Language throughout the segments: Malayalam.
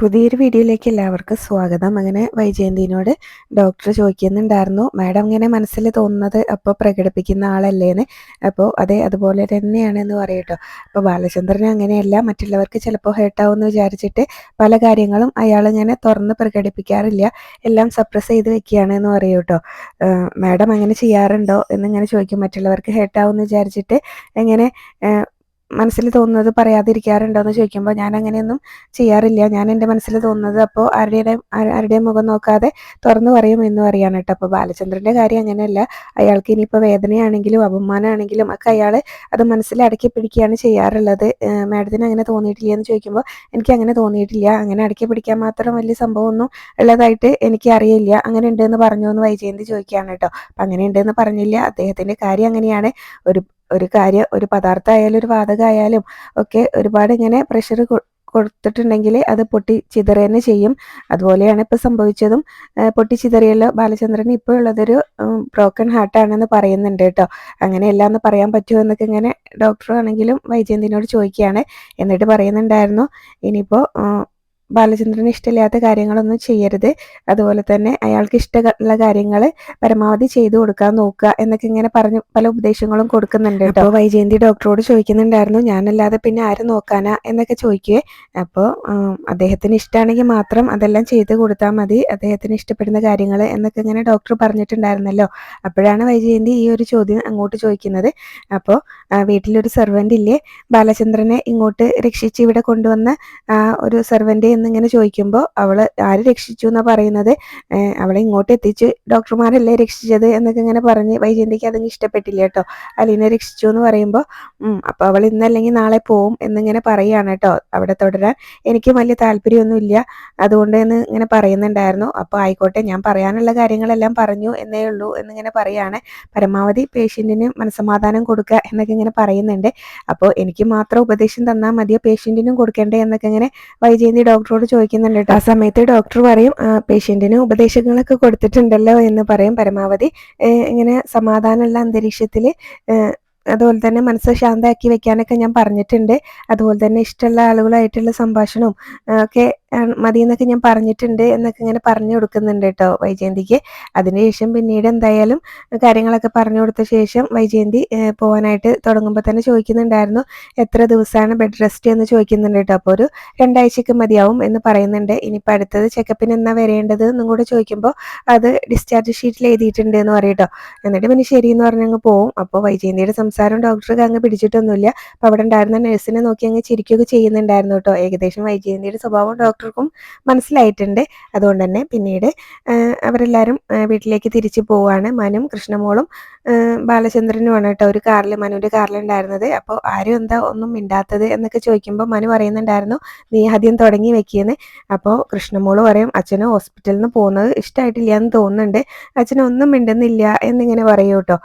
പുതിയൊരു വീഡിയോയിലേക്ക് എല്ലാവർക്കും സ്വാഗതം. അങ്ങനെ വൈജയന്തിനോട് ഡോക്ടർ ചോദിക്കുന്നുണ്ടായിരുന്നു മാഡം ഇങ്ങനെ മനസ്സിൽ തോന്നുന്നത് അപ്പോൾ പ്രകടിപ്പിക്കുന്ന ആളല്ലേന്ന്? അപ്പോൾ അതെ അതുപോലെ തന്നെയാണ് എന്ന് പറയട്ടോ. അപ്പോൾ ബാലചന്ദ്രൻ അങ്ങനെയല്ല മറ്റുള്ളവർക്ക് ചിലപ്പോൾ ഹേർട്ടാവും എന്ന് വിചാരിച്ചിട്ട് പല കാര്യങ്ങളും അയാൾ ഇങ്ങനെ തുറന്ന് പ്രകടിപ്പിക്കാറില്ല. എല്ലാം സപ്രസ് ചെയ്ത് വെക്കുകയാണ് എന്ന് പറയൂട്ടോ മാഡം അങ്ങനെ ചെയ്യാറുണ്ടോ? എന്നിങ്ങനെ ചോദിക്കും. മറ്റുള്ളവർക്ക് ഹേർട്ടാവും എന്ന് വിചാരിച്ചിട്ട് എങ്ങനെ മനസ്സിൽ തോന്നുന്നത് പറയാതിരിക്കാറുണ്ടോ എന്ന് ചോദിക്കുമ്പോൾ ഞാൻ അങ്ങനെയൊന്നും ചെയ്യാറില്ല. ഞാൻ എന്റെ മനസ്സിൽ തോന്നുന്നത് അപ്പോൾ ആരുടെ ആരുടെയും മുഖം നോക്കാതെ തുറന്നു പറയും എന്ന് പറയാണ് കേട്ടോ. അപ്പോൾ ബാലചന്ദ്രന്റെ കാര്യം അങ്ങനെയല്ല. അയാൾക്ക് ഇനിയിപ്പോൾ വേദനയാണെങ്കിലും അപമാനമാണെങ്കിലും ഒക്കെ അയാൾ അത് മനസ്സിൽ അടക്കി പിടിക്കുകയാണ് ചെയ്യാറുള്ളത്. മാഡത്തിന് അങ്ങനെ തോന്നിയിട്ടില്ല എന്ന് ചോദിക്കുമ്പോൾ എനിക്ക് അങ്ങനെ തോന്നിയിട്ടില്ല. അങ്ങനെ അടക്കി പിടിക്കാൻ മാത്രം വലിയ സംഭവമൊന്നും ഉള്ളതായിട്ട് എനിക്ക് അറിയില്ല. അങ്ങനെ ഉണ്ടെന്ന് പറഞ്ഞു എന്ന് വൈജയന്തി ചോദിക്കുകയാണ് കേട്ടോ. അപ്പം അങ്ങനെ ഉണ്ടെന്ന് പറഞ്ഞില്ല. അദ്ദേഹത്തിന്റെ കാര്യം അങ്ങനെയാണ്. ഒരു ഒരു കാര്യം ഒരു പദാർത്ഥമായാലും ഒരു വാതകമായാലും ഒക്കെ ഒരുപാട് ഇങ്ങനെ പ്രഷർ കൊടുത്തിട്ടുണ്ടെങ്കിൽ അത് പൊട്ടി ചിതറി തന്നെ ചെയ്യും. അതുപോലെയാണ് ഇപ്പൊ സംഭവിച്ചതും. പൊട്ടി ചിതറിയല്ലോ ബാലചന്ദ്രൻ ഇപ്പോൾ ഉള്ളതൊരു ബ്രോക്കൺ ഹാർട്ടാണെന്ന് പറയുന്നുണ്ട് കേട്ടോ. അങ്ങനെയല്ല എന്ന് പറയാൻ പറ്റുമോ എന്നൊക്കെ ഇങ്ങനെ ഡോക്ടർ ആണെങ്കിലും വൈജയന്തിനോട് ചോദിക്കുകയാണ്. എന്നിട്ട് പറയുന്നുണ്ടായിരുന്നു ഇനിയിപ്പോ ബാലചന്ദ്രന് ഇഷ്ടമില്ലാത്ത കാര്യങ്ങളൊന്നും ചെയ്യരുത്. അതുപോലെ തന്നെ അയാൾക്ക് ഇഷ്ടമുള്ള കാര്യങ്ങൾ പരമാവധി ചെയ്തു കൊടുക്കാൻ നോക്കുക എന്നൊക്കെ ഇങ്ങനെ പറഞ്ഞു പല ഉപദേശങ്ങളും കൊടുക്കുന്നുണ്ട് അപ്പോൾ വൈജയന്തി ഡോക്ടറോട് ചോദിക്കുന്നുണ്ടായിരുന്നു ഞാനല്ലാതെ പിന്നെ ആര് നോക്കാനാ എന്നൊക്കെ ചോദിക്കുകയെ അപ്പോൾ അദ്ദേഹത്തിന് ഇഷ്ടമാണെങ്കിൽ മാത്രം അതെല്ലാം ചെയ്തു കൊടുത്താൽ മതി. അദ്ദേഹത്തിന് ഇഷ്ടപ്പെടുന്ന കാര്യങ്ങൾ എന്നൊക്കെ ഇങ്ങനെ ഡോക്ടർ പറഞ്ഞിട്ടുണ്ടായിരുന്നല്ലോ. അപ്പോഴാണ് വൈജയന്തി ഈ ഒരു ചോദ്യം അങ്ങോട്ട് ചോദിക്കുന്നത്. അപ്പോൾ വീട്ടിലൊരു സെർവന്റ് ഇല്ലേ? ബാലചന്ദ്രനെ ഇങ്ങോട്ട് രക്ഷിച്ച് ഇവിടെ കൊണ്ടുവന്ന ഒരു സെർവന്റ് എന്നിങ്ങനെ ചോദിക്കുമ്പോൾ അവൾ ആര് രക്ഷിച്ചു എന്നാണ് പറയുന്നത്? അവളെ ഇങ്ങോട്ട് എത്തിച്ച് ഡോക്ടർമാരല്ലേ രക്ഷിച്ചത്? എന്നൊക്കെ ഇങ്ങനെ പറഞ്ഞ് വൈജയന്തിക്ക് അതിന് ഇഷ്ടപ്പെട്ടില്ല കേട്ടോ. അലീനെ രക്ഷിച്ചു എന്ന് പറയുമ്പോൾ അപ്പോൾ അവൾ ഇന്നല്ലെങ്കിൽ നാളെ പോവും എന്നിങ്ങനെ പറയുകയാണ് കേട്ടോ. അവിടെ തുടരാൻ എനിക്ക് വലിയ താല്പര്യമൊന്നുമില്ല അതുകൊണ്ട് എന്ന് ഇങ്ങനെ പറയുന്നുണ്ടായിരുന്നു. അപ്പോൾ ആയിക്കോട്ടെ ഞാൻ പറയാനുള്ള കാര്യങ്ങളെല്ലാം പറഞ്ഞു എന്നേ ഉള്ളൂ എന്നിങ്ങനെ പറയാണ് പരമാവധി പേഷ്യന്റിന് മനസ്സമാധാനം കൊടുക്കുക എന്നൊക്കെ ഇങ്ങനെ പറയുന്നുണ്ട്. അപ്പോൾ എനിക്ക് മാത്രം ഉപദേശം തന്നാൽ മതിയോ? പേഷ്യന്റിനും കൊടുക്കേണ്ടേ? എന്നൊക്കെ ഇങ്ങനെ വൈജയന്തി ഡോക്ടർ ഡോക്ടറോട് ചോദിക്കുന്നുണ്ട് ആ സമയത്ത് ഡോക്ടർ പറയും പേഷ്യന്റിന് ഉപദേശങ്ങളൊക്കെ കൊടുത്തിട്ടുണ്ടല്ലോ എന്ന് പറയും പരമാവധി. ഇങ്ങനെ സമാധാനമുള്ള അന്തരീക്ഷത്തിൽ അതുപോലെ തന്നെ മനസ്സ് ശാന്തമാക്കി വെക്കാനൊക്കെ ഞാൻ പറഞ്ഞിട്ടുണ്ട്. അതുപോലെ തന്നെ ഇഷ്ടമുള്ള ആളുകളായിട്ടുള്ള സംഭാഷണവും ഒക്കെ മതി എന്നൊക്കെ ഞാൻ പറഞ്ഞിട്ടുണ്ട് എന്നൊക്കെ ഇങ്ങനെ പറഞ്ഞു കൊടുക്കുന്നുണ്ട് കേട്ടോ വൈജയന്തിക്ക്. അതിനുശേഷം പിന്നീട് എന്തായാലും കാര്യങ്ങളൊക്കെ പറഞ്ഞു കൊടുത്ത ശേഷം വൈജയന്തി പോകാനായിട്ട് തുടങ്ങുമ്പോൾ തന്നെ ചോദിക്കുന്നുണ്ടായിരുന്നു എത്ര ദിവസമാണ് ബെഡ് റെസ്റ്റ് എന്ന് ചോദിക്കുന്നുണ്ട് കേട്ടോ. അപ്പോൾ ഒരു രണ്ടാഴ്ചക്ക് മതിയാവും എന്ന് പറയുന്നുണ്ട്. ഇനിയിപ്പോൾ അടുത്തത് ചെക്കപ്പിന് എന്നാ വരേണ്ടത് എന്നും കൂടെ ചോദിക്കുമ്പോൾ അത് ഡിസ്ചാർജ് ഷീറ്റിൽ എഴുതിയിട്ടുണ്ട് എന്ന് പറയും കേട്ടോ. എന്നിട്ട് പിന്നെ ശരി എന്ന് പറഞ്ഞങ്ങ് പോവും. അപ്പോൾ വൈജയന്തിയുടെ സംസാരം ഡോക്ടർക്ക് അങ്ങ് പിടിച്ചിട്ടൊന്നുമില്ല. അപ്പോൾ അവിടെ ഉണ്ടായിരുന്ന നഴ്സിനെ നോക്കി അങ്ങ് ചിരിക്കുകയൊക്കെ ചെയ്യുന്നുണ്ടായിരുന്നു കേട്ടോ. ഏകദേശം വൈജയന്തിയുടെ സ്വഭാവം ഡോക്ടർ ഡോക്ടർക്കും മനസ്സിലായിട്ടുണ്ട്. അതുകൊണ്ട് തന്നെ പിന്നീട് അവരെല്ലാവരും വീട്ടിലേക്ക് തിരിച്ചു പോവുകയാണ്. മനും കൃഷ്ണമോളും ബാലചന്ദ്രനുമാണ് കേട്ടോ ഒരു കാറിൽ മനുവിന്റെ കാറിലുണ്ടായിരുന്നത്. അപ്പോൾ ആരും എന്താ ഒന്നും മിണ്ടാത്തത് എന്നൊക്കെ ചോദിക്കുമ്പോൾ മനു പറയുന്നുണ്ടായിരുന്നു നീ ആദ്യം തുടങ്ങി വെക്കിയെന്ന്. അപ്പോൾ കൃഷ്ണമോൾ പറയും അച്ഛന് ഹോസ്പിറ്റലിൽ നിന്ന് പോകുന്നത് ഇഷ്ടമായിട്ടില്ല എന്ന് തോന്നുന്നുണ്ട്. അച്ഛനൊന്നും മിണ്ടുന്നില്ല എന്നിങ്ങനെ പറയൂ കേട്ടോ.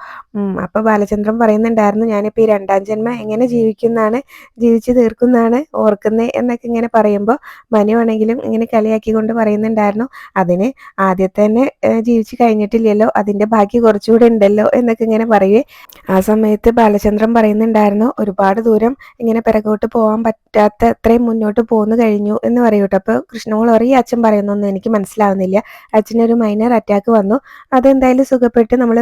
അപ്പോൾ ബാലചന്ദ്രൻ പറയുന്നുണ്ടായിരുന്നു ഞാനിപ്പോൾ ഈ രണ്ടാം ജന്മം എങ്ങനെ ജീവിക്കുന്നതാണ്? ജീവിച്ച് തീർക്കുന്നതാണ് ഓർക്കുന്നത് എന്നൊക്കെ ഇങ്ങനെ പറയുമ്പോൾ മനു ആണെങ്കിലും ഇങ്ങനെ കളിയാക്കിക്കൊണ്ട് പറയുന്നുണ്ടായിരുന്നു. അതിന് ആദ്യത്തെ തന്നെ ജീവിച്ചു കഴിഞ്ഞിട്ടില്ലല്ലോ അതിന്റെ ബാക്കി കുറച്ചുകൂടെ ഉണ്ടല്ലോ എന്നൊക്കെ ഇങ്ങനെ പറയുവേ. ആ സമയത്ത് ബാലചന്ദ്രൻ പറയുന്നുണ്ടായിരുന്നു ഒരുപാട് ദൂരം ഇങ്ങനെ പിറകോട്ട് പോകാൻ പറ്റാത്ത അത്രയും മുന്നോട്ട് പോന്നു കഴിഞ്ഞു എന്ന് പറയൂട്ടോ. അപ്പോൾ കൃഷ്ണമോൾ പറയും അച്ഛൻ പറയുന്നൊന്നും എനിക്ക് മനസ്സിലാവുന്നില്ല. അച്ഛനൊരു മൈനർ അറ്റാക്ക് വന്നു. അതെന്തായാലും സുഖപ്പെട്ട് നമ്മൾ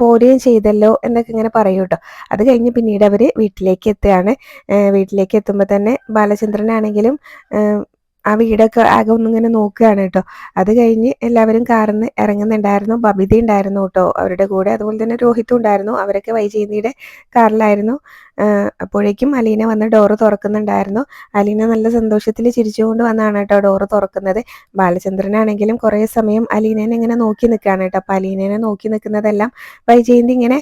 പോരുകയും ചെയ്തല്ലോ എന്നൊക്കെ ഇങ്ങനെ പറയൂട്ടോ. അത് കഴിഞ്ഞ് പിന്നീട് അവർ വീട്ടിലേക്ക് എത്തുകയാണ്. വീട്ടിലേക്ക് എത്തുമ്പോൾ തന്നെ ബാലചന്ദ്രനാണെങ്കിലും ആ വീടൊക്കെ ആകെ ഒന്നിങ്ങനെ നോക്കുകയാണ് കേട്ടോ. അത് കഴിഞ്ഞ് എല്ലാവരും കാറിന്ന് ഇറങ്ങുന്നുണ്ടായിരുന്നു. ബബിത ഉണ്ടായിരുന്നു കേട്ടോ അവരുടെ കൂടെ. അതുപോലെ തന്നെ രോഹിത്തും ഉണ്ടായിരുന്നു. അവരൊക്കെ വൈജയന്തിയുടെ കാറിലായിരുന്നു. അപ്പോഴേക്കും അലീന വന്ന് ഡോറ് തുറക്കുന്നുണ്ടായിരുന്നു. അലീന നല്ല സന്തോഷത്തിൽ ചിരിച്ചുകൊണ്ട് വന്നാണ് കേട്ടോ ഡോറ് തുറക്കുന്നത്. ബാലചന്ദ്രനാണെങ്കിലും കുറേ സമയം അലീനനെ ഇങ്ങനെ നോക്കി നിൽക്കുകയാണ് കേട്ടോ. അപ്പം അലീനേനെ നോക്കി നിൽക്കുന്നതെല്ലാം വൈജയന്തി ഇങ്ങനെ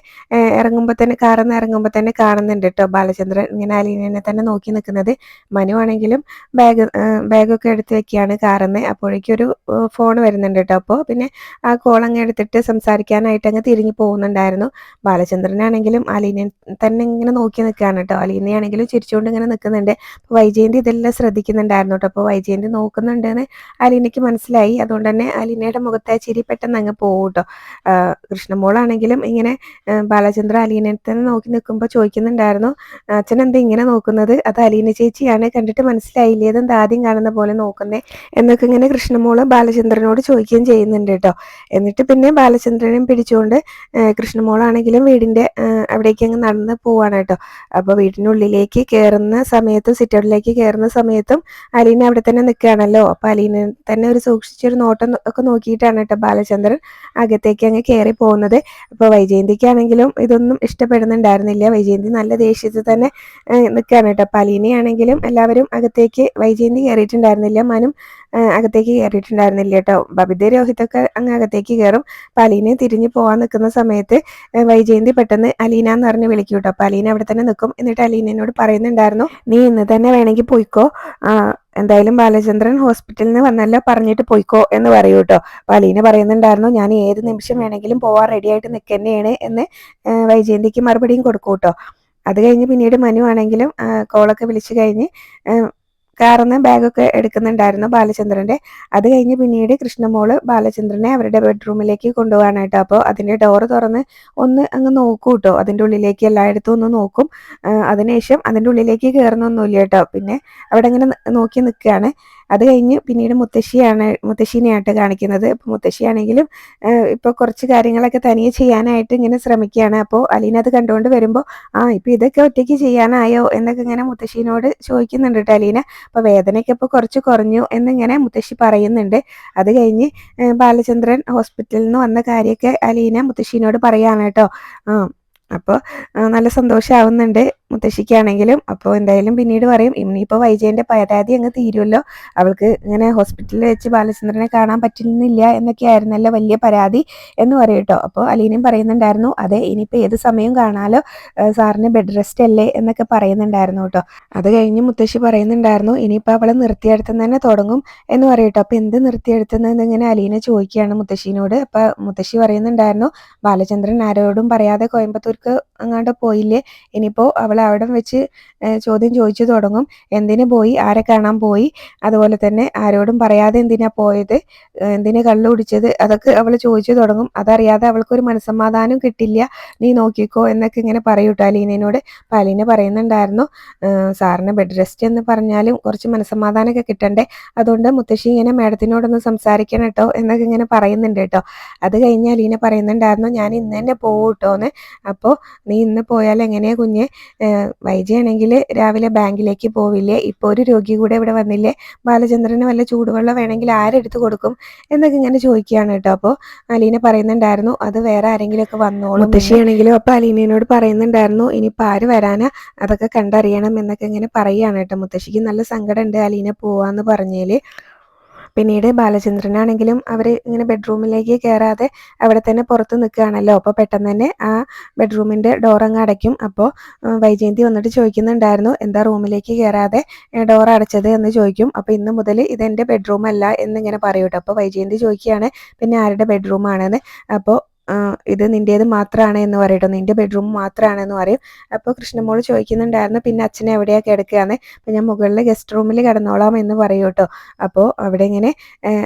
ഇറങ്ങുമ്പോൾ തന്നെ കാറന്ന് ഇറങ്ങുമ്പോൾ തന്നെ കാണുന്നുണ്ട് കേട്ടോ. ബാലചന്ദ്രൻ ഇങ്ങനെ അലീനനെ തന്നെ നോക്കി നിൽക്കുന്നത്. മനു ആണെങ്കിലും ബാഗ് ബാഗൊക്കെ എടുത്ത് വെക്കുകയാണ് കാറന്ന്. അപ്പോഴേക്കും ഒരു ഫോൺ വരുന്നുണ്ട് കേട്ടോ. അപ്പോൾ പിന്നെ ആ കോൾ അങ്ങ് എടുത്തിട്ട് സംസാരിക്കാനായിട്ട് അങ്ങ് തിരിഞ്ഞു പോകുന്നുണ്ടായിരുന്നു. ബാലചന്ദ്രനാണെങ്കിലും അലീനെ തന്നെ ഇങ്ങനെ നോക്കി നിൽക്കുകയാണ് കേട്ടോ അലീനയാണെങ്കിലും ചിരിച്ചുകൊണ്ട് ഇങ്ങനെ നിൽക്കുന്നുണ്ട് അപ്പോൾ വൈജയന്തി ഇതെല്ലാം ശ്രദ്ധിക്കുന്നുണ്ടായിരുന്നു കേട്ടോ അപ്പോൾ വൈജയന്തി നോക്കുന്നുണ്ടെന്ന് അലീനയ്ക്ക് മനസ്സിലായി. അതുകൊണ്ട് തന്നെ അലീനയുടെ മുഖത്തെ ചിരി പെട്ടെന്ന് അങ്ങ് പോകും കേട്ടോ കൃഷ്ണമോളാണെങ്കിലും ഇങ്ങനെ ബാലചന്ദ്ര അലീനെ തന്നെ നോക്കി നിൽക്കുമ്പോൾ ചോദിക്കുന്നുണ്ടായിരുന്നു അച്ഛൻ എന്താ ഇങ്ങനെ നോക്കുന്നത്? അത് അലീന ചേച്ചിയാണ്. കണ്ടിട്ട് മനസ്സിലായില്ലേ? ദാദ്യം ആദ്യം കാണുന്ന പോലെ നോക്കുന്നേ? എന്നൊക്കെ ഇങ്ങനെ കൃഷ്ണമോൾ ബാലചന്ദ്രനോട് ചോദിക്കുകയും ചെയ്യുന്നുണ്ട് കേട്ടോ എന്നിട്ട് പിന്നെ ബാലചന്ദ്രനെയും പിടിച്ചുകൊണ്ട് കൃഷ്ണമോളാണെങ്കിലും വീടിന്റെ അവിടേക്ക് അങ്ങ് നടന്ന് പോവാണ് കേട്ടോ അപ്പോൾ വീടിനുള്ളിലേക്ക് കയറുന്ന സമയത്തും സിറ്റൗട്ടിലേക്ക് കയറുന്ന സമയത്തും അലീന അവിടെ തന്നെ നിൽക്കുകയാണല്ലോ. അപ്പോൾ അലീന തന്നെ ഒരു സൂക്ഷിച്ചൊരു നോട്ടം ഒക്കെ നോക്കിയിട്ടാണ് കേട്ടോ ബാലചന്ദ്രൻ അകത്തേക്ക് അങ്ങ് കയറി പോകുന്നത്. അപ്പോൾ വൈജയന്തിക്കാണെങ്കിലും ഇതൊന്നും ഇഷ്ടപ്പെടുന്നുണ്ടായിരുന്നില്ല. വൈജയന്തി നല്ല ദേഷ്യത്തിൽ തന്നെ നിൽക്കുകയാണ് കേട്ടോ. അപ്പോൾ അലീനയാണെങ്കിലും എല്ലാവരും അകത്തേക്ക് വൈജയന്തി കയറിയിട്ടുണ്ടായിരുന്നില്ല മനും അകത്തേക്ക് കയറിയിട്ടുണ്ടായിരുന്നില്ല കേട്ടോ. ബബിത രോഹിതൊക്കെ അങ്ങ് അകത്തേക്ക് കയറും അപ്പൊ അലീനെ തിരിഞ്ഞു പോകാൻ നിൽക്കുന്ന സമയത്ത് വൈജയന്തി പെട്ടെന്ന് അലീന എന്ന് പറഞ്ഞ് വിളിക്കും കേട്ടോ. അപ്പൊ അലീന അവിടെ തന്നെ നിൽക്കും. എന്നിട്ട് അലീനയോട് പറയുന്നുണ്ടായിരുന്നു നീ ഇന്ന് തന്നെ വേണമെങ്കിൽ പോയിക്കോ. എന്തായാലും ബാലചന്ദ്രൻ ഹോസ്പിറ്റലിൽ നിന്ന് വന്നല്ലോ പറഞ്ഞിട്ട് പോയിക്കോ എന്ന് പറയൂ കേട്ടോ. അലീന പറയുന്നുണ്ടായിരുന്നു ഞാൻ ഏത് നിമിഷം വേണമെങ്കിലും പോവാൻ റെഡി ആയിട്ട് നിൽക്കുന്നതാണ് എന്ന് വൈജയന്തിക്ക് മറുപടിയും കൊടുക്കൂ കേട്ടോ. അത് കഴിഞ്ഞ് പിന്നീട് മനു ആണെങ്കിലും കോളൊക്കെ വിളിച്ചു കഴിഞ്ഞ് ആ, കാറിന്ന് ബാഗൊക്കെ എടുക്കുന്നുണ്ടായിരുന്നു ബാലചന്ദ്രന്റെ അത് കഴിഞ്ഞ് പിന്നീട് കൃഷ്ണമോൾ ബാലചന്ദ്രനെ അവരുടെ ബെഡ്റൂമിലേക്ക് കൊണ്ടുപോകാനായിട്ട്. അപ്പോൾ അതിന്റെ ഡോറ് തുറന്ന് ഒന്ന് അങ്ങ് നോക്കൂ കേട്ടോ. അതിന്റെ ഉള്ളിലേക്ക് എല്ലായിടത്തും ഒന്ന് നോക്കും. അതിനുശേഷം അതിന്റെ ഉള്ളിലേക്ക് കയറുന്നൊന്നുമില്ല കേട്ടോ. പിന്നെ അവിടെ ഇങ്ങനെ നോക്കി നിൽക്കുകയാണ്. അത് കഴിഞ്ഞ് പിന്നീട് മുത്തശ്ശിയാണ് മുത്തശ്ശീനെയായിട്ട് കാണിക്കുന്നത്. അപ്പോൾ മുത്തശ്ശിയാണെങ്കിലും ഇപ്പോൾ കുറച്ച് കാര്യങ്ങളൊക്കെ തനിയെ ചെയ്യാനായിട്ട് ഇങ്ങനെ ശ്രമിക്കുകയാണ്. അപ്പോൾ അലീന അത് കണ്ടുകൊണ്ട് വരുമ്പോൾ ആ ഇപ്പോൾ ഇതൊക്കെ ഒറ്റയ്ക്ക് ചെയ്യാനായോ എന്നൊക്കെ ഇങ്ങനെ മുത്തശ്ശീനോട് ചോദിക്കുന്നുണ്ട് കേട്ടോ അലീന. അപ്പോൾ വേദനയൊക്കെ ഇപ്പോൾ കുറച്ച് കുറഞ്ഞു എന്നിങ്ങനെ മുത്തശ്ശി പറയുന്നുണ്ട്. അത് കഴിഞ്ഞ് ബാലചന്ദ്രൻ ഹോസ്പിറ്റലിൽ നിന്ന് വന്ന കാര്യമൊക്കെ അലീന മുത്തശ്ശീനോട് പറയാണ് കേട്ടോ ആ അപ്പോൾ നല്ല സന്തോഷമാവുന്നുണ്ട് മുത്തശ്ശിക്കാണെങ്കിലും അപ്പോൾ എന്തായാലും പിന്നീട് പറയും ഇനിയിപ്പോൾ വൈജയന്റെ പരാതി അങ്ങ് തീരുമല്ലോ അവൾക്ക് ഇങ്ങനെ ഹോസ്പിറ്റലിൽ വെച്ച് ബാലചന്ദ്രനെ കാണാൻ പറ്റുന്നില്ല എന്നൊക്കെ ആയിരുന്നല്ലോ വലിയ പരാതി എന്ന് പറയും കേട്ടോ. അപ്പോൾ അലീനയും പറയുന്നുണ്ടായിരുന്നു അതെ ഇനിയിപ്പോൾ ഏത് സമയം കാണാലോ? സാറിന് ബെഡ് റെസ്റ്റ് അല്ലേ? എന്നൊക്കെ പറയുന്നുണ്ടായിരുന്നു കേട്ടോ. അത് കഴിഞ്ഞ് മുത്തശ്ശി പറയുന്നുണ്ടായിരുന്നു ഇനിയിപ്പോൾ അവളെ നിർത്തിയെടുത്തുനിന്ന് തന്നെ തുടങ്ങും എന്ന് പറയും കേട്ടോ. അപ്പോൾ എന്ത് നിർത്തിയെടുത്തുന്നതെന്ന് ഇങ്ങനെ അലീന ചോദിക്കുകയാണ് മുത്തശ്ശീനോട്. അപ്പോൾ മുത്തശ്ശി പറയുന്നുണ്ടായിരുന്നു ബാലചന്ദ്രൻ ആരോടും പറയാതെ കോയമ്പത്തൂർക്ക് അങ്ങാണ്ട് പോയില്ലേ? ഇനിയിപ്പോൾ അവൾ അവിടെ വെച്ച് ചോദ്യം ചോദിച്ചു തുടങ്ങും. എന്തിനു പോയി? ആരെ കാണാൻ പോയി? അതുപോലെ തന്നെ ആരോടും പറയാതെ എന്തിനാ പോയത്? എന്തിനു കള്ളു കുടിച്ചത്? അതൊക്കെ അവൾ ചോദിച്ചു തുടങ്ങും. അതറിയാതെ അവൾക്കൊരു മനസ്സമാധാനം കിട്ടില്ല. നീ നോക്കിക്കോ എന്നൊക്കെ ഇങ്ങനെ പറയൂട്ടോ അലീനയോട് അപ്പം അലീന പറയുന്നുണ്ടായിരുന്നു സാറിന് ബെഡ് റെസ്റ്റ് എന്ന് പറഞ്ഞാലും കുറച്ച് മനസ്സമാധാനമൊക്കെ കിട്ടണ്ടേ? അതുകൊണ്ട് മുത്തശ്ശി ഇങ്ങനെ മാഡത്തിനോടൊന്ന് സംസാരിക്കണം കേട്ടോ എന്നൊക്കെ ഇങ്ങനെ പറയുന്നുണ്ട് കേട്ടോ അത് കഴിഞ്ഞ് അലീന പറയുന്നുണ്ടായിരുന്നു ഞാൻ ഇന്ന് തന്നെ പോകൂട്ടോന്ന് അപ്പോൾ നീ ഇന്ന് പോയാൽ എങ്ങനെയാ കുഞ്ഞ്? വൈജയാണെങ്കിൽ രാവിലെ ബാങ്കിലേക്ക് പോവില്ലേ? ഇപ്പോൾ ഒരു രോഗി കൂടെ ഇവിടെ വന്നില്ലേ? ബാലചന്ദ്രന് വല്ല ചൂടുവെള്ളം വേണമെങ്കിൽ ആരെടുത്ത് കൊടുക്കും? എന്നൊക്കെ ഇങ്ങനെ ചോദിക്കുകയാണ് കേട്ടോ. അപ്പോൾ അലീന പറയുന്നുണ്ടായിരുന്നു അത് വേറെ ആരെങ്കിലും ഒക്കെ വന്നോളൂ മുത്തശ്ശിയാണെങ്കിലും അപ്പോൾ അലീനയോട് പറയുന്നുണ്ടായിരുന്നു ഇനിയിപ്പോൾ ആര് വരാനാ? അതൊക്കെ കണ്ടറിയണം എന്നൊക്കെ ഇങ്ങനെ പറയുകയാണ് കേട്ടോ. മുത്തശ്ശിക്ക് നല്ല സങ്കടമുണ്ട് അലീന പോവാന്ന് പറഞ്ഞേൽ. പിന്നീട് ബാലചന്ദ്രനാണെങ്കിലും അവർ ഇങ്ങനെ ബെഡ്റൂമിലേക്ക് കയറാതെ അവിടെ തന്നെ പുറത്ത് നിൽക്കുകയാണല്ലോ. അപ്പോൾ പെട്ടെന്ന് തന്നെ ആ ബെഡ്റൂമിന്റെ ഡോർ അങ്ങ് അടയ്ക്കും. അപ്പോൾ വൈജയന്തി വന്നിട്ട് ചോദിക്കുന്നുണ്ടായിരുന്നു എന്താ റൂമിലേക്ക് കയറാതെ ഡോർ അടച്ചത്? എന്ന് ചോദിക്കും. അപ്പോൾ ഇന്ന് മുതൽ ഇതെന്റെ ബെഡ്റൂം അല്ല എന്നിങ്ങനെ പറയൂട്ടോ അപ്പോൾ വൈജയന്തി ചോദിക്കുകയാണ് പിന്നെ ആരുടെ ബെഡ്റൂമാണെന്ന് അപ്പോൾ ഇത് നിന്റേത് മാത്രമാണ് എന്ന് പറയട്ടോ. നിന്റെ ബെഡ്റൂം മാത്രമാണ് എന്ന് പറയും. അപ്പോൾ കൃഷ്ണമോൾ ചോദിക്കുന്നുണ്ടായിരുന്നു പിന്നെ അച്ഛനെ എവിടെയാ കിടക്കുകയെന്ന്? അപ്പം ഞാൻ മുകളിൽ ഗസ്റ്റ് റൂമിൽ കിടന്നോളാം എന്ന് പറയും കേട്ടോ. അപ്പോൾ അവിടെ ഇങ്ങനെ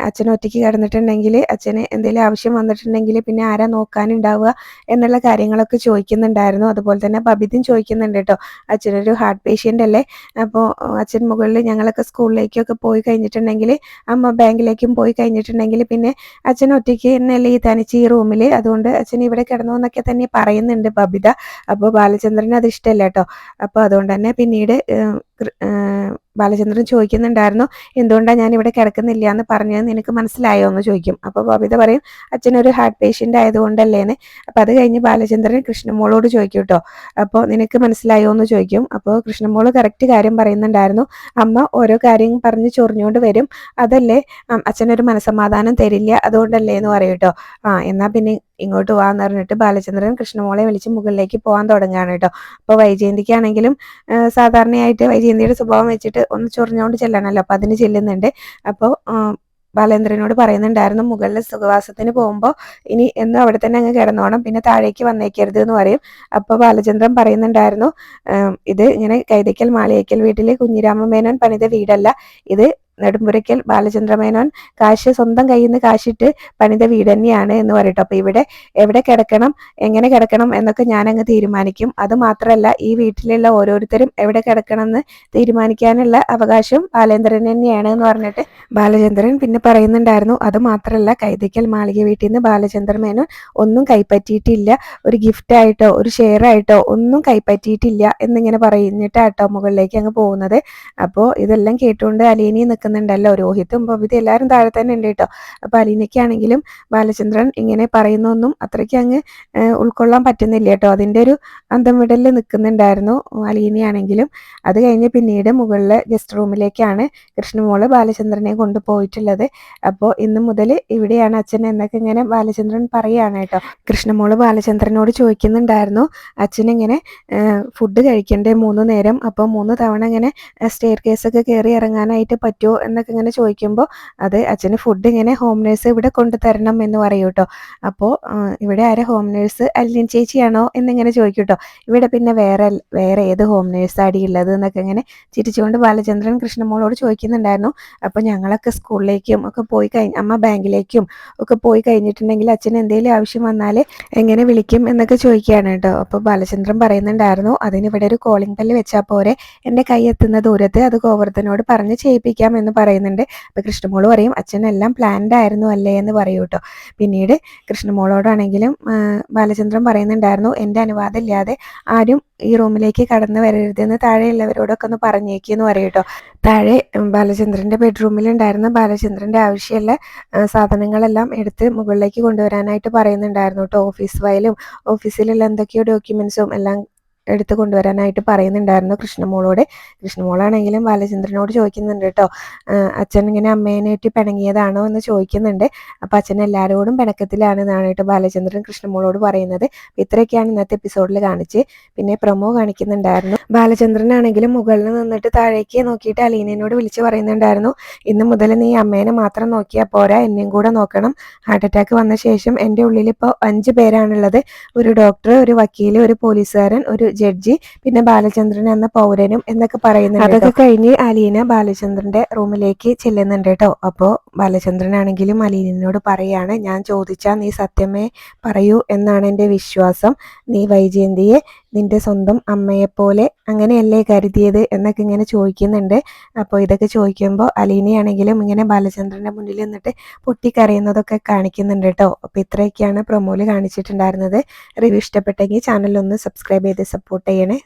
അച്ഛൻ ഒറ്റയ്ക്ക് കിടന്നിട്ടുണ്ടെങ്കിൽ അച്ഛന് എന്തെങ്കിലും ആവശ്യം വന്നിട്ടുണ്ടെങ്കിൽ പിന്നെ ആരാ നോക്കാനുണ്ടാവുക എന്നുള്ള കാര്യങ്ങളൊക്കെ ചോദിക്കുന്നുണ്ടായിരുന്നു. അതുപോലെ തന്നെ ബബിതും ചോദിക്കുന്നുണ്ട് കേട്ടോ അച്ഛനൊരു ഹാർട്ട് പേഷ്യന്റ് അല്ലേ? അപ്പോൾ അച്ഛൻ മുകളിൽ ഞങ്ങളൊക്കെ സ്കൂളിലേക്കൊക്കെ പോയി കഴിഞ്ഞിട്ടുണ്ടെങ്കിൽ അമ്മ ബാങ്കിലേക്കും പോയി കഴിഞ്ഞിട്ടുണ്ടെങ്കിൽ പിന്നെ അച്ഛൻ ഒറ്റയ്ക്ക് എന്നല്ലേ ഈ തനിച്ച് ഈ റൂമിൽ അതുകൊണ്ട് അച്ഛൻ ഇവിടെ കിടന്നു എന്നൊക്കെ തന്നെ പറയുന്നുണ്ട് ബബിത. അപ്പോൾ ബാലചന്ദ്രന് അത് ഇഷ്ടമല്ല കേട്ടോ അപ്പോൾ അതുകൊണ്ട് തന്നെ പിന്നീട് ബാലചന്ദ്രൻ ചോദിക്കുന്നുണ്ടായിരുന്നു എന്തുകൊണ്ടാണ് ഞാൻ ഇവിടെ കിടക്കുന്നില്ല എന്ന് പറഞ്ഞത് നിനക്ക് മനസ്സിലായോ? എന്ന് ചോദിക്കും. അപ്പോൾ ബബിത പറയും അച്ഛനൊരു ഹാർട്ട് പേഷ്യന്റ് ആയതുകൊണ്ടല്ലേന്ന്. അപ്പോൾ അത് കഴിഞ്ഞ് ബാലചന്ദ്രൻ കൃഷ്ണമോളോട് ചോദിക്കും കേട്ടോ അപ്പോൾ നിനക്ക് മനസ്സിലായോ? എന്ന് ചോദിക്കും. അപ്പോൾ കൃഷ്ണമോൾ കറക്റ്റ് കാര്യം പറയുന്നുണ്ടായിരുന്നു അമ്മ ഓരോ കാര്യം പറഞ്ഞ് ചൊറിഞ്ഞുകൊണ്ട് വരും. അതല്ലേ അച്ഛനൊരു മനസമാധാനം തരില്ല അതുകൊണ്ടല്ലേ എന്ന് പറയും കേട്ടോ. ആ എന്നാൽ പിന്നെ ഇങ്ങോട്ട് പോകാന്ന് പറഞ്ഞിട്ട് ബാലചന്ദ്രൻ കൃഷ്ണമോളെ വിളിച്ച് മുകളിലേക്ക് പോകാൻ തുടങ്ങുകയാണ് കേട്ടോ. അപ്പോൾ വൈജയന്തിക്കാണെങ്കിലും സാധാരണയായിട്ട് സാധാരണയായിട്ട് വൈജയന്തിയുടെ സ്വഭാവം വെച്ചിട്ട് ഒന്ന് ചൊറിഞ്ഞുകൊണ്ട് ചെല്ലണമല്ലോ അപ്പോൾ അതിന് ചെല്ലുന്നുണ്ട്. അപ്പോൾ ബാലേന്ദ്രനോട് പറയുന്നുണ്ടായിരുന്നു മുകളിലെ സുഖവാസത്തിന് പോകുമ്പോൾ ഇനി എന്നും അവിടെ തന്നെ അങ്ങ് കിടന്നോണം പിന്നെ താഴേക്ക് വന്നേക്കരുത് എന്ന് പറയും. അപ്പോൾ ബാലചന്ദ്രൻ പറയുന്നുണ്ടായിരുന്നു ഇത് ഇങ്ങനെ കൈതയ്ക്കൽ മാളിയേക്കൽ വീട്ടിലെ കുഞ്ഞിരാമ മേനോൻ പണിത വീടല്ല ഇത് നെടുമ്പുരയ്ക്കൽ ബാലചന്ദ്രമേനോൻ കാശ് സ്വന്തം കയ്യിൽ നിന്ന് കാശിട്ട് പണിത വീട് തന്നെയാണ് എന്ന് പറയട്ടോ. അപ്പൊ ഇവിടെ എവിടെ കിടക്കണം എങ്ങനെ കിടക്കണം എന്നൊക്കെ ഞാനങ്ങ് തീരുമാനിക്കും. അത് മാത്രമല്ല ഈ വീട്ടിലുള്ള ഓരോരുത്തരും എവിടെ കിടക്കണം എന്ന് തീരുമാനിക്കാനുള്ള അവകാശം ബാലേന്ദ്രൻ തന്നെയാണ് എന്ന് പറഞ്ഞിട്ട് ബാലചന്ദ്രൻ പിന്നെ പറയുന്നുണ്ടായിരുന്നു. അത് മാത്രമല്ല കൈതയ്ക്കൽ മാളിക വീട്ടിൽ നിന്ന് ബാലചന്ദ്രൻ മേനോൻ ഒന്നും കൈപ്പറ്റിയിട്ടില്ല. ഒരു ഗിഫ്റ്റ് ആയിട്ടോ ഒരു ഷെയർ ആയിട്ടോ ഒന്നും കൈപ്പറ്റിയിട്ടില്ല എന്നിങ്ങനെ പറഞ്ഞിട്ടാട്ടോ മുകളിലേക്ക് അങ്ങ് പോകുന്നത്. അപ്പോൾ ഇതെല്ലാം കേട്ടുകൊണ്ട് അലീനി നിൽക്കുന്നുണ്ടല്ലോ രോഹിത്തും ബബിത എല്ലാവരും താഴെ തന്നെ ഉണ്ട് കേട്ടോ. അപ്പോൾ അലീനയ്ക്കാണെങ്കിലും ബാലചന്ദ്രൻ ഇങ്ങനെ പറയുന്നൊന്നും അത്രയ്ക്ക് അങ്ങ് ഉൾക്കൊള്ളാൻ പറ്റുന്നില്ല കേട്ടോ. അതിന്റെ ഒരു അന്തം വിടലിൽ നിൽക്കുന്നുണ്ടായിരുന്നു അലീനയാണെങ്കിലും. അത് കഴിഞ്ഞ് പിന്നീട് മുകളിലെ ഗസ്റ്റ് റൂമിലേക്കാണ് കൃഷ്ണമോൾ ബാലചന്ദ്രനെ കൊണ്ടുപോയിട്ടുള്ളത്. അപ്പോൾ ഇന്ന് മുതൽ ഇവിടെയാണ് അച്ഛൻ എന്നൊക്കെ ഇങ്ങനെ ബാലചന്ദ്രൻ പറയുകയാണ് കേട്ടോ. കൃഷ്ണമോൾ ബാലചന്ദ്രനോട് ചോദിക്കുന്നുണ്ടായിരുന്നു അച്ഛൻ ഇങ്ങനെ ഫുഡ് കഴിക്കണ്ടേ മൂന്ന് നേരം? അപ്പോൾ മൂന്ന് തവണ ഇങ്ങനെ സ്റ്റെയർ ഒക്കെ കയറി ഇറങ്ങാനായിട്ട് പറ്റുമോ? എന്നൊക്കെ ഇങ്ങനെ ചോദിക്കുമ്പോൾ അത് അച്ഛന് ഫുഡ് ഇങ്ങനെ ഹോം നേഴ്സ് ഇവിടെ കൊണ്ടുതരണം എന്ന് പറയൂ കേട്ടോ അപ്പോൾ ഇവിടെ ആരെ ഹോം നേഴ്സ് അല്ലിൻ ചേച്ചിയാണോ? എന്നിങ്ങനെ ചോദിക്കും കേട്ടോ ഇവിടെ പിന്നെ വേറെ വേറെ ഏത് ഹോം നേഴ്സാടി ഉള്ളത് എന്നൊക്കെ ഇങ്ങനെ ചിരിച്ചുകൊണ്ട് ബാലചന്ദ്രൻ കൃഷ്ണമോളോട് ചോദിക്കുന്നുണ്ടായിരുന്നു. അപ്പോൾ ഞങ്ങളൊക്കെ സ്കൂളിലേക്കും ഒക്കെ പോയി കഴിഞ്ഞ് അമ്മ ബാങ്കിലേക്കും ഒക്കെ പോയി കഴിഞ്ഞിട്ടുണ്ടെങ്കിൽ അച്ഛൻ എന്തെങ്കിലും ആവശ്യം വന്നാൽ എങ്ങനെ വിളിക്കും എന്നൊക്കെ ചോദിക്കുകയാണ് കേട്ടോ അപ്പോൾ ബാലചന്ദ്രൻ പറയുന്നുണ്ടായിരുന്നു അതിന് ഇവിടെ ഒരു കോളിംഗ് ബെല്ല് വെച്ചാൽ പോരെ. എന്റെ കൈ എത്തുന്ന ദൂരത്ത് അത് ഗോവർദ്ധനോട് പറഞ്ഞ് ചെയ്യിപ്പിക്കാം എന്ന് പറയുന്നുണ്ട്. അപ്പോൾ കൃഷ്ണമോൾ പറയും അച്ഛൻ എല്ലാം പ്ലാൻഡ് ആയിരുന്നു അല്ലേ? എന്ന് പറയൂ കേട്ടോ. പിന്നീട് കൃഷ്ണമോളോടാണെങ്കിലും ബാലചന്ദ്രൻ പറയുന്നുണ്ടായിരുന്നു എന്റെ അനുവാദം ഇല്ലാതെ ആരും ഈ റൂമിലേക്ക് കടന്നു വരരുതെന്ന് താഴെയുള്ളവരോടൊക്കെ ഒന്ന് പറഞ്ഞേക്കെന്ന് പറയും കേട്ടോ. താഴെ ബാലചന്ദ്രന്റെ ബെഡ്റൂമിൽ ഉണ്ടായിരുന്ന ബാലചന്ദ്രന്റെ ആവശ്യമുള്ള സാധനങ്ങളെല്ലാം എടുത്ത് മുകളിലേക്ക് കൊണ്ടുവരാനായിട്ട് പറയുന്നുണ്ടായിരുന്നു കേട്ടോ. ഓഫീസ് ഫയലും ഓഫീസിലുള്ള എന്തൊക്കെയോ ഡോക്യുമെൻസും എല്ലാം എടുത്ത് കൊണ്ടുവരാനായിട്ട് പറയുന്നുണ്ടായിരുന്നു കൃഷ്ണമോളോട്. കൃഷ്ണമോളാണെങ്കിലും ബാലചന്ദ്രനോട് ചോദിക്കുന്നുണ്ട് കേട്ടോ അച്ഛൻ ഇങ്ങനെ അമ്മേനേറ്റി പിണങ്ങിയതാണോ എന്ന് ചോദിക്കുന്നുണ്ട്. അപ്പം അച്ഛൻ എല്ലാവരോടും പിണക്കത്തിലാണെന്നാണ് കേട്ടോ ബാലചന്ദ്രൻ കൃഷ്ണമോളോട് പറയുന്നത്. ഇത്രയൊക്കെയാണ് ഇന്നത്തെ എപ്പിസോഡിൽ കാണിച്ച്. പിന്നെ പ്രൊമോ കാണിക്കുന്നുണ്ടായിരുന്നു. ബാലചന്ദ്രനാണെങ്കിലും മുകളിൽ നിന്നിട്ട് താഴേക്ക് നോക്കിയിട്ട് അലീനയോട് വിളിച്ച് പറയുന്നുണ്ടായിരുന്നു. ഇന്ന് മുതൽ നീ അമ്മേനെ മാത്രം നോക്കിയാൽ പോരാ എന്നെയും കൂടെ നോക്കണം. ഹാർട്ട് അറ്റാക്ക് വന്ന ശേഷം എന്റെ ഉള്ളിൽ ഇപ്പോൾ അഞ്ച് പേരാണുള്ളത്. ഒരു ഡോക്ടർ ഒരു വക്കീൽ ഒരു പോലീസുകാരൻ ഒരു ജഡ്ജി പിന്നെ ബാലചന്ദ്രൻ എന്ന പൗരനും എന്നൊക്കെ പറയുന്നുണ്ട് അതൊക്കെ കഴിഞ്ഞ് അലീന ബാലചന്ദ്രന്റെ റൂമിലേക്ക് ചെല്ലുന്നുണ്ട് കേട്ടോ. അപ്പോൾ ബാലചന്ദ്രനാണെങ്കിലും അലീനോട് പറയാണ് ഞാൻ ചോദിച്ചാൽ നീ സത്യമേ പറയൂ എന്നാണ് എന്റെ വിശ്വാസം. നീ വൈജയന്തിയെ നിന്റെ സ്വന്തം അമ്മയെപ്പോലെ അങ്ങനെയല്ലേ കരുതിയത്? എന്നൊക്കെ ഇങ്ങനെ ചോദിക്കുന്നുണ്ട്. അപ്പോൾ ഇതൊക്കെ ചോദിക്കുമ്പോൾ അലീനയാണെങ്കിലും ഇങ്ങനെ ബാലചന്ദ്രന്റെ മുന്നിൽ നിന്നിട്ട് പൊട്ടിക്കരയുന്നതൊക്കെ കാണിക്കുന്നുണ്ട് കേട്ടോ. അപ്പോൾ ഇത്രയൊക്കെയാണ് പ്രൊമോയിൽ കാണിച്ചിട്ടുണ്ടായിരുന്നത്. റിവ്യൂ ഇഷ്ടപ്പെട്ടെങ്കിൽ ചാനലൊന്ന് ഒന്ന് സബ്സ്ക്രൈബ് ചെയ്ത് സപ്പോർട്ട് ചെയ്യണേ.